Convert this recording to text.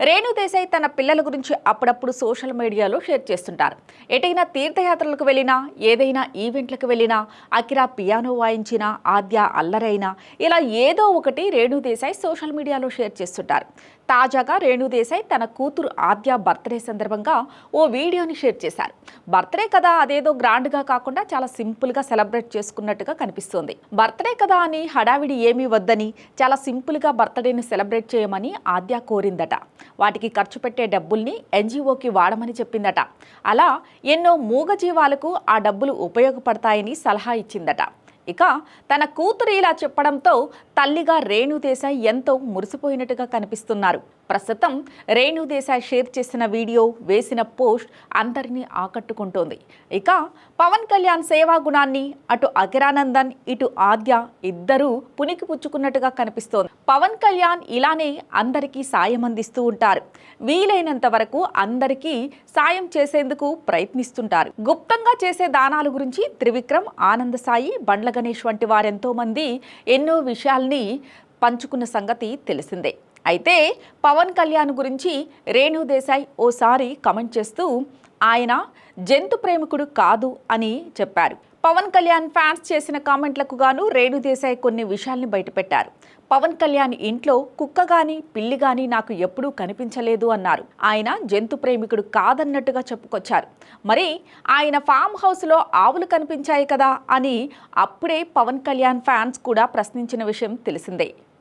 రేణు దేశాయ్ తన పిల్లల గురించి అప్పుడప్పుడు సోషల్ మీడియాలో షేర్ చేస్తుంటారు. ఎటైనా తీర్థయాత్రలకు వెళ్ళినా ఏదైనా ఈవెంట్లకు వెళ్ళినా అకిరా పియానో వాయించినా ఆద్య అల్లరైనా ఇలా ఏదో ఒకటి రేణు దేశాయ్ సోషల్ మీడియాలో షేర్ చేస్తుంటారు. తాజాగా రేణు దేశాయ్ తన కూతురు ఆద్య బర్త్డే సందర్భంగా ఓ వీడియోని షేర్ చేశారు. బర్త్డే కదా అదేదో గ్రాండ్గా కాకుండా చాలా సింపుల్గా సెలబ్రేట్ చేసుకున్నట్టుగా కనిపిస్తోంది. బర్త్డే కదా అని హడావిడి ఏమీ వద్దని చాలా సింపుల్గా బర్త్డేని సెలబ్రేట్ చేయమని ఆద్య కోరిందట. వాటికి ఖర్చు పెట్టే డబ్బుల్ని ఎన్జిఓకి వాడమని చెప్పిందట. అలా ఎన్నో మూగజీవాలకు ఆ డబ్బులు ఉపయోగపడతాయని సలహా ఇచ్చిందట. ఇక తన కూతురు ఇలా చెప్పడంతో తల్లిగా రేణుదేశాయ్ ఎంతో మురిసిపోయినట్టుగా కనిపిస్తున్నారు. ప్రస్తుతం రేణుదేశాయ్ షేర్ చేసిన వీడియో వేసిన పోస్ట్ అందరినీ ఆకట్టుకుంటోంది. ఇక పవన్ కళ్యాణ్ సేవా గుణాన్ని అటు అకిరానందన్ ఇటు ఆద్య ఇద్దరూ పునికి పుచ్చుకున్నట్టుగా కనిపిస్తోంది. పవన్ కళ్యాణ్ ఇలానే అందరికీ సాయం అందిస్తూ ఉంటారు. వీలైనంత వరకు అందరికీ సాయం చేసేందుకు ప్రయత్నిస్తుంటారు. గుప్తంగా చేసే దానాల గురించి త్రివిక్రమ్ ఆనంద సాయి బండ్ల గణేష్ వంటి వారెంతో మంది ఎన్నో విషయాల్ని పంచుకున్న సంగతి తెలిసిందే. అయితే పవన్ కళ్యాణ్ గురించి రేణు దేశాయ్ ఓసారి కమెంట్ చేస్తూ ఆయన జంతు ప్రేమికుడు కాదు అని చెప్పారు. పవన్ కళ్యాణ్ ఫ్యాన్స్ చేసిన కామెంట్లకు గాను రేణు దేశాయ్ కొన్ని విషయాల్ని బయటపెట్టారు. పవన్ కళ్యాణ్ ఇంట్లో కుక్క గాని పిల్లి గాని నాకు ఎప్పుడూ కనిపించలేదు అన్నారు. ఆయన జంతు ప్రేమికుడు కాదన్నట్టుగా చెప్పుకొచ్చారు. మరి ఆయన ఫామ్ హౌస్లో ఆవులు కనిపించాయి కదా అని అప్పుడే పవన్ కళ్యాణ్ ఫ్యాన్స్ కూడా ప్రశ్నించిన విషయం తెలిసిందే.